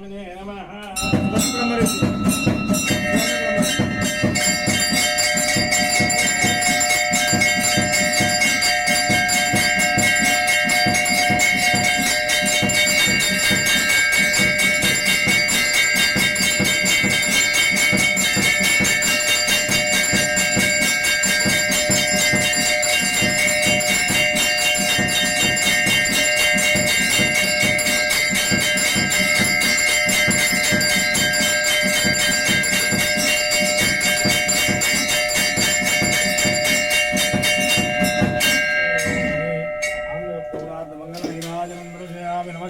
స్వామినే నమ.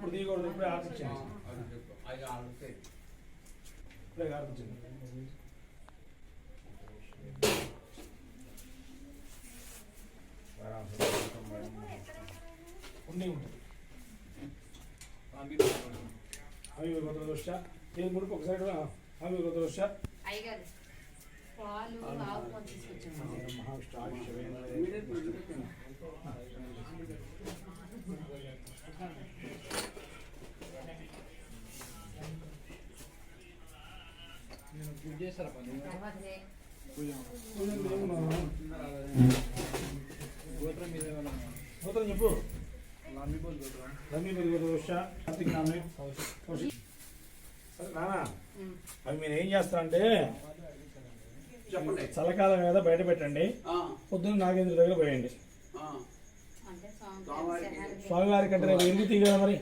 ఇప్పుడు దిగకూడదు ఇప్పుడే ఆర్పించండి ఇప్పుడే ఆర్పించండి ఉండి ఉంటుంది అవి కొత్త దోష నేను ముడుపు ఒక సైడ్ అవి కొత్త దోష అయ్యగారు పాలు ఆవు పాలు తీసుకొచ్చాము తర్వాతనే చెప్పు. అవి మీరు ఏం చేస్తారంటే చెప్పండి చల్లకాలం మీద బయట పెట్టండి ఆ, పొద్దున్న నాగేంద్ర దగ్గర పోయండి ఆ. అంటే స్వామివారికి. స్వామి స్వామివారి కంటే ఎనిమిది కదా మరి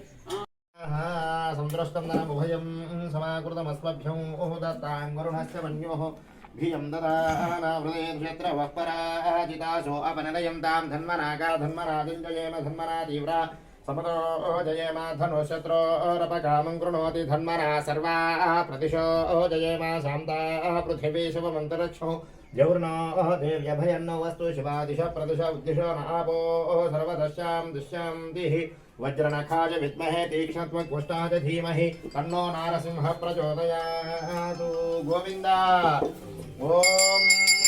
सन्द्रष्टन्दनमुभयम् समाकृतमस्मभ्यौ दत्ताङ्गरुणश्च वन्योः भियं ददानावृते क्षेत्रवःपराजितासो अपनदयं तां धन्मनागा धन्मनादिञ्जयेम धन्मना तीव्रा समतो जयेमा कृणोति धन्मना सर्वा प्रतिशो जयेमा शान्ता पृथिवी शुभमन्तरक्षौ। जौर्णाः देव्यभयन्न वस्तु शिवादिश प्रदुष उद्दिश न आपो सर्वदश्यां दुश्यान्तिः वज्रनखाज विद्महे तीक्ष्णत्वक्ष्णा च धीमहि। तन्नो नारसिंहः प्रचोदयातु गोविन्द। ॐ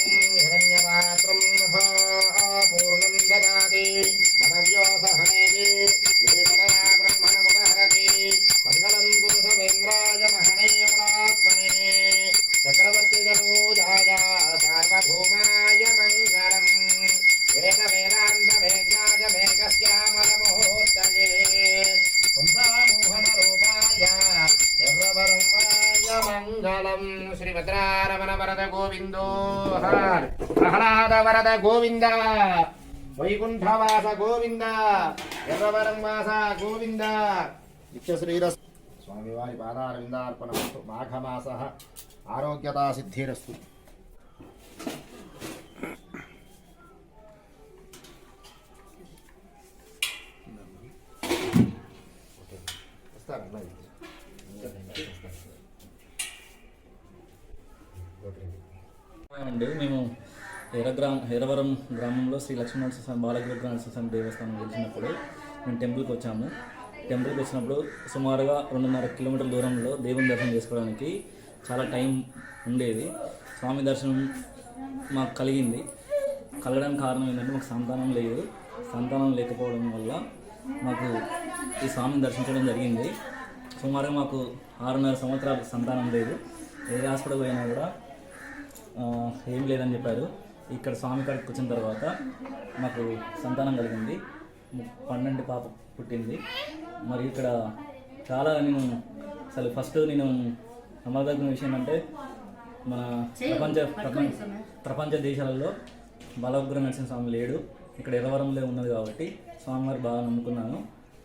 మంగళం శ్రీభద్రారమణ వరద గోవిందో ప్రహ్లాద వరద గోవింద వైకుంఠవాస గోవింద ఎర్రవరం వాస గోవింద నిత్యశ్రీరస్ స్వామివారి పాదారవిందార్పణమస్తు మాఘమాస ఆరోగ్యతా సిద్ధిరస్తు వస్తారన్న అండి మేము హెరగ్రామ్ హీరవరం గ్రామంలో శ్రీ లక్ష్మీనరసింహ స్వామి నరసింహ దేవస్థానం గెలిచినప్పుడు మేము టెంపుల్కి వచ్చాము. టెంపుల్కి వచ్చినప్పుడు సుమారుగా రెండున్నర కిలోమీటర్ల దూరంలో దేవుని దర్శనం చేసుకోవడానికి చాలా టైం ఉండేది. స్వామి దర్శనం మాకు కలిగింది. కలగడానికి కారణం ఏంటంటే మాకు సంతానం లేదు. సంతానం లేకపోవడం వల్ల మాకు ఈ స్వామిని దర్శించడం జరిగింది. సుమారుగా మాకు ఆరున్నర సంవత్సరాలు సంతానం లేదు. ఏ హాస్పిటల్ పోయినా కూడా ఏం లేదని చెప్పారు. ఇక్కడ స్వామి కాడికి వచ్చిన తర్వాత మాకు సంతానం కలిగింది. పన్నెండు పాప పుట్టింది. మరి ఇక్కడ చాలా నేను అసలు ఫస్ట్ నేను నమ్మదగిన విషయం అంటే మన ప్రపంచ ప్రపంచ ప్రపంచ దేశాలలో బాలగ్ర నరసింహ స్వామి లేడు. ఇక్కడ ఎర్రవరంలో ఉన్నది కాబట్టి స్వామివారి బాగా నమ్ముకున్నాను.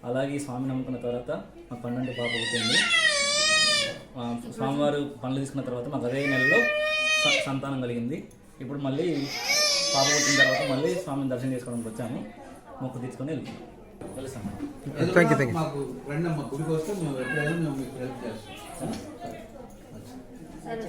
అలాగే స్వామి నమ్ముకున్న తర్వాత మా పన్నెండు పాప పుట్టింది. స్వామివారు పనులు తీసుకున్న తర్వాత మాకు అదే నెలలో సంతానం కలిగింది. ఇప్పుడు మళ్ళీ పాప పుట్టిన తర్వాత మళ్ళీ స్వామిని దర్శనం చేసుకోవడానికి వచ్చాము. మొక్కు తీసుకొని వెళ్తున్నాం. వెళ్తాను థ్యాంక్ యూ థ్యాంక్ యూ మాకు రండి అమ్మ గుడికి వస్తే మేము ఎప్పుడైనా మేము మీకు హెల్ప్ చేస్తాం. సరే.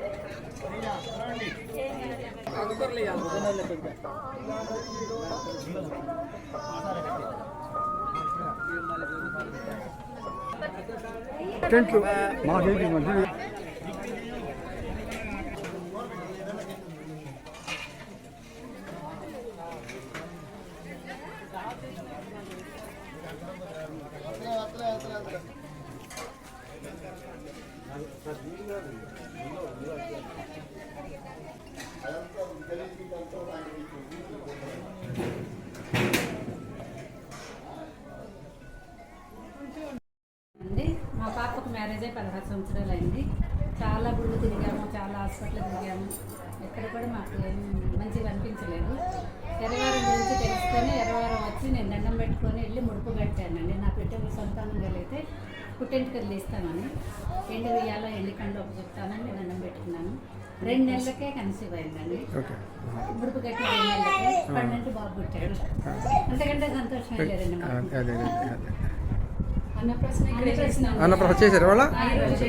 టెంట్లు మా దేవి మంచిది అండి మ్యారేజ్ అయ్యి పదహారు సంవత్సరాలు అయింది. చాలా గుళ్ళు తిరిగాము చాలా హాస్పిటల్ తిరిగాము. ఎక్కడ కూడా మాకు ఏం మంచిగా అనిపించలేదు. ఎర్రవారం గురించి తెలుసుకొని ఎర్రవారం వచ్చి నేను దండం పెట్టుకొని వెళ్ళి ముడుపు కట్టానండి. నా పెట్టెలు సంతానం కలిగితే పుట్టెంటుకలు ఇస్తామని ఎండు వెయ్యాలో ఎండి కండు ఒక చెప్తానని దండం పెట్టుకున్నాను. రెండు నెలలకే కన్సీవ్ అయిందండి. ముడుపు కట్టిన రెండు నెలలకే పన్నెండు బాబు పుట్టాడు. అంతకంటే సంతోషం లేదండి అన్నప్రసన్న చేశారా వాళ్ళ? ఈరోజు